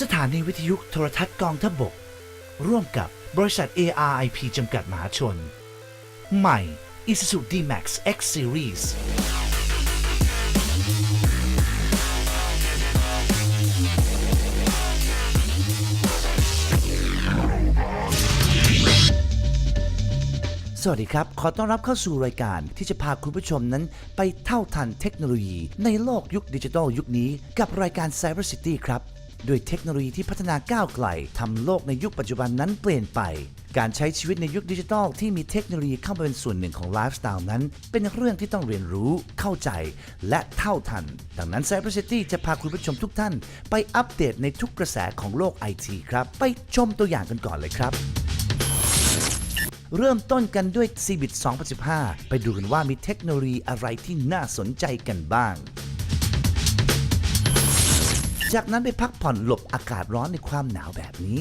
สถานีวิทยุโทรทัศน์กองทบก ร่วมกับบริษัท ARIP จำกัดมหาชน ใหม่ Isuzu D-Max X Series สวัสดีครับ ขอต้อนรับเข้าสู่รายการที่จะพาคุณผู้ชมนั้นไปเท่าทันเทคโนโลยีในโลกยุคดิจิทัลยุคนี้กับรายการ Cyber City ครับ ด้วยเทคโนโลยีที่พัฒนาก้าวไกลทำโลกในยุคปัจจุบันนั้นเปลี่ยนไป การใช้ชีวิตในยุคดิจิทัลที่มีเทคโนโลยีเข้ามาเป็นส่วนหนึ่งของไลฟ์สไตล์นั้น เป็นเรื่องที่ต้องเรียนรู้ เข้าใจ และเท่าทัน ดังนั้น Cyber City จะพาคุณผู้ชมทุกท่าน ไปอัปเดตในทุกกระแสของโลกไอทีครับ ไปชมตัวอย่างกันก่อนเลยครับเริ่มต้นกันด้วย Cbit 2015 ไปดูกันว่ามีเทคโนโลยีอะไรที่น่าสนใจกันบ้าง จากนั้นไปพักผ่อนหลบอากาศร้อนในความหนาวแบบนี้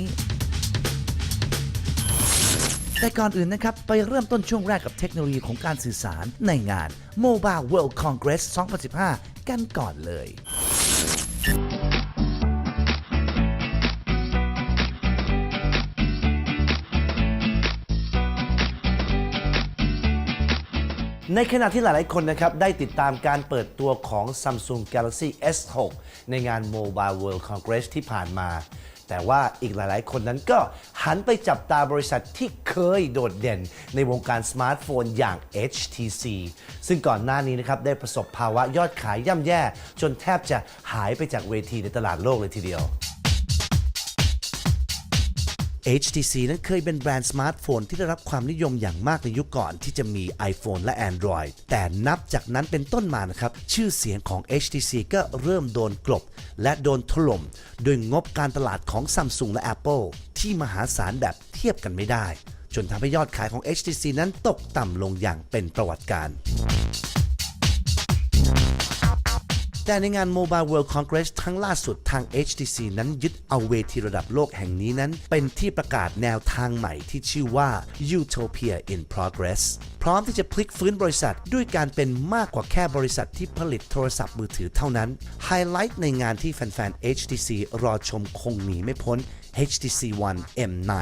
แต่ก่อนอื่นนะครับ ไปเริ่มต้นช่วงแรกกับเทคโนโลยีของการสื่อสารในงาน Mobile World Congress 2015 กันก่อนเลย ในขณะที่หลายๆคนนะครับ ได้ติดตามการเปิดตัวของ Samsung Galaxy S6 ในงาน Mobile World Congress ที่ผ่านมา แต่ว่าอีกหลายๆ คนนั้นก็หันไปจับตาบริษัทที่เคยโดดเด่นในวงการสมาร์ทโฟนอย่าง HTC ซึ่งก่อนหน้านี้นะครับได้ประสบภาวะยอดขายย่ำแย่ จนแทบจะหายไปจากเวทีในตลาดโลกเลยทีเดียว HTC นั้นเคยเป็นแบรนด์สมาร์ทโฟนที่ได้รับความนิยมอย่างมากในยุคก่อนที่จะมี iPhone และ Android แต่นับจากนั้นเป็นต้นมานะครับ ชื่อเสียงของ HTC ก็เริ่มโดนกลบ และโดนถล่มโดยงบการตลาดของ Samsung และ Apple ที่มหาศาลแบบเทียบกันไม่ได้ จนทำให้ยอดขายของ HTC นั้นตกต่ำลงอย่างเป็นประวัติการณ์ แต่ในงาน Mobile World Congress ครั้งล่าสุดทาง HTC นั้นยึดเอาเวทีระดับโลกแห่งนี้นั้น เป็นที่ประกาศแนวทางใหม่ที่ชื่อว่า Utopia in Progress พร้อมที่จะพลิกฟื้นบริษัทด้วยการเป็นมากกว่าแค่บริษัทที่ผลิตโทรศัพท์มือถือเท่านั้น ไฮไลท์ในงานที่แฟนๆ HTC รอชมคงหนีไม่พ้น HTC One M9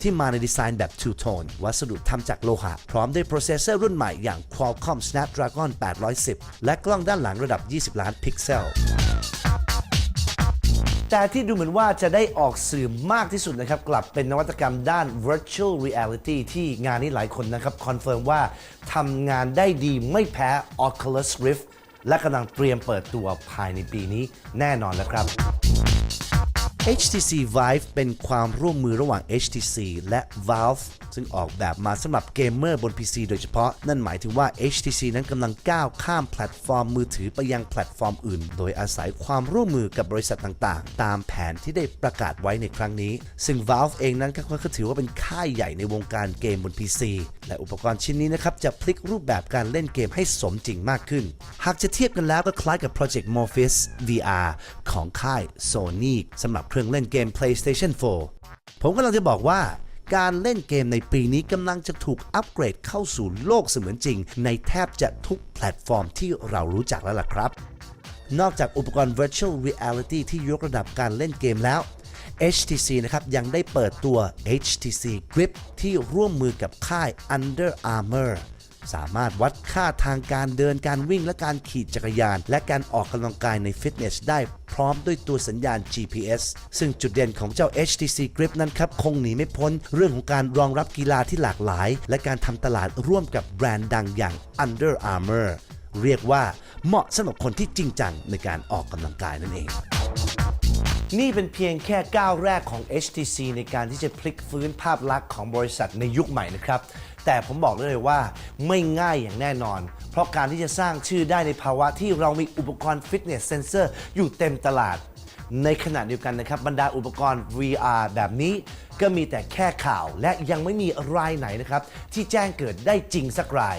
ที่มาในดีไซน์แบบ Two Tone วัสดุทำจากโลหะ พร้อมด้วยโปรเซสเซอร์รุ่นใหม่อย่าง Qualcomm Snapdragon 810 และกล้องด้านหลังระดับ 20 ล้านพิกเซลแต่ที่ดูเหมือนว่าจะได้ออกสื่อมากที่สุดนะครับ กลับเป็นนวัตกรรมด้าน virtual reality ที่งานนี้หลายคนนะครับคอนเฟิร์มว่าทำงานได้ดีไม่แพ้ Oculus Rift และกำลังเตรียมเปิดตัวภายในปีนี้แน่นอนแล้วครับ HTC Vive เป็นความร่วมมือระหว่าง HTC และ Valve ซึ่งออกแบบมาสำหรับเกมเมอร์บน PC โดยเฉพาะ นั่นหมายถึงว่า HTC นั้นกำลังก้าวข้ามแพลตฟอร์มมือถือไปยังแพลตฟอร์มอื่น โดยอาศัยความร่วมมือกับบริษัทต่างๆ ตามแผนที่ได้ประกาศไว้ในครั้งนี้ ซึ่ง Valve เองนั้นก็ถือว่าเป็นค่ายใหญ่ในวงการเกมบน PC และอุปกรณ์ชิ้นนี้นะครับจะพลิกรูปแบบการเล่นเกมให้สมจริงมากขึ้น หากจะเทียบกันแล้วก็คล้ายกับ Project Morpheus VR ของค่าย Sony สำหรับเครื่องเล่นเกม PlayStation 4 ผมกำลังจะบอกว่าการเล่นเกมในปีนี้กำลังจะถูกอัปเกรดเข้าสู่โลกเสมือนจริง ในแทบจะทุกแพลตฟอร์มที่เรารู้จักแล้วล่ะครับ นอกจากอุปกรณ์ Virtual Reality ที่ยกระดับการเล่นเกมแล้ว HTC นะครับยังได้เปิดตัว HTC Grip ที่ร่วมมือกับค่าย Under Armour สามารถวัดค่าทางการเดินการวิ่งและการขี่จักรยาน และการออกกำลังกายในฟิตเนสได้พร้อมด้วยตัวสัญญาณ GPS ซึ่งจุดเด่นของเจ้า HTC Grip นั้นครับ คงหนีไม่พ้นเรื่องของการรองรับกีฬาที่หลากหลาย และการทำตลาดร่วมกับแบรนด์ดังอย่าง Under Armour เรียกว่าเหมาะสำหรับคนที่จริงจังในการออกกำลังกายนั่นเองนี่เป็นเพียงแค่ก้าวแรกของ HTC ในการที่จะพลิกฟื้นภาพลักษณ์ของบริษัทในยุคใหม่นะครับ แต่ผมบอกเลยว่าไม่ง่ายอย่างแน่นอน เพราะการที่จะสร้างชื่อได้ในภาวะที่เรามีอุปกรณ์ฟิตเนสเซนเซอร์อยู่เต็มตลาด ในขณะเดียวกันนะครับบรรดาอุปกรณ์ VR แบบนี้ก็มีแต่แค่ข่าวและยังไม่มีรายไหนนะครับที่แจ้งเกิดได้จริงสักราย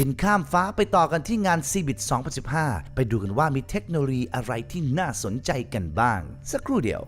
บินข้ามฟ้าไปต่อกันที่งาน Cbit 2015 ไปดูกันว่ามีเทคโนโลยีอะไรที่น่าสนใจกันบ้าง สักครู่เดียว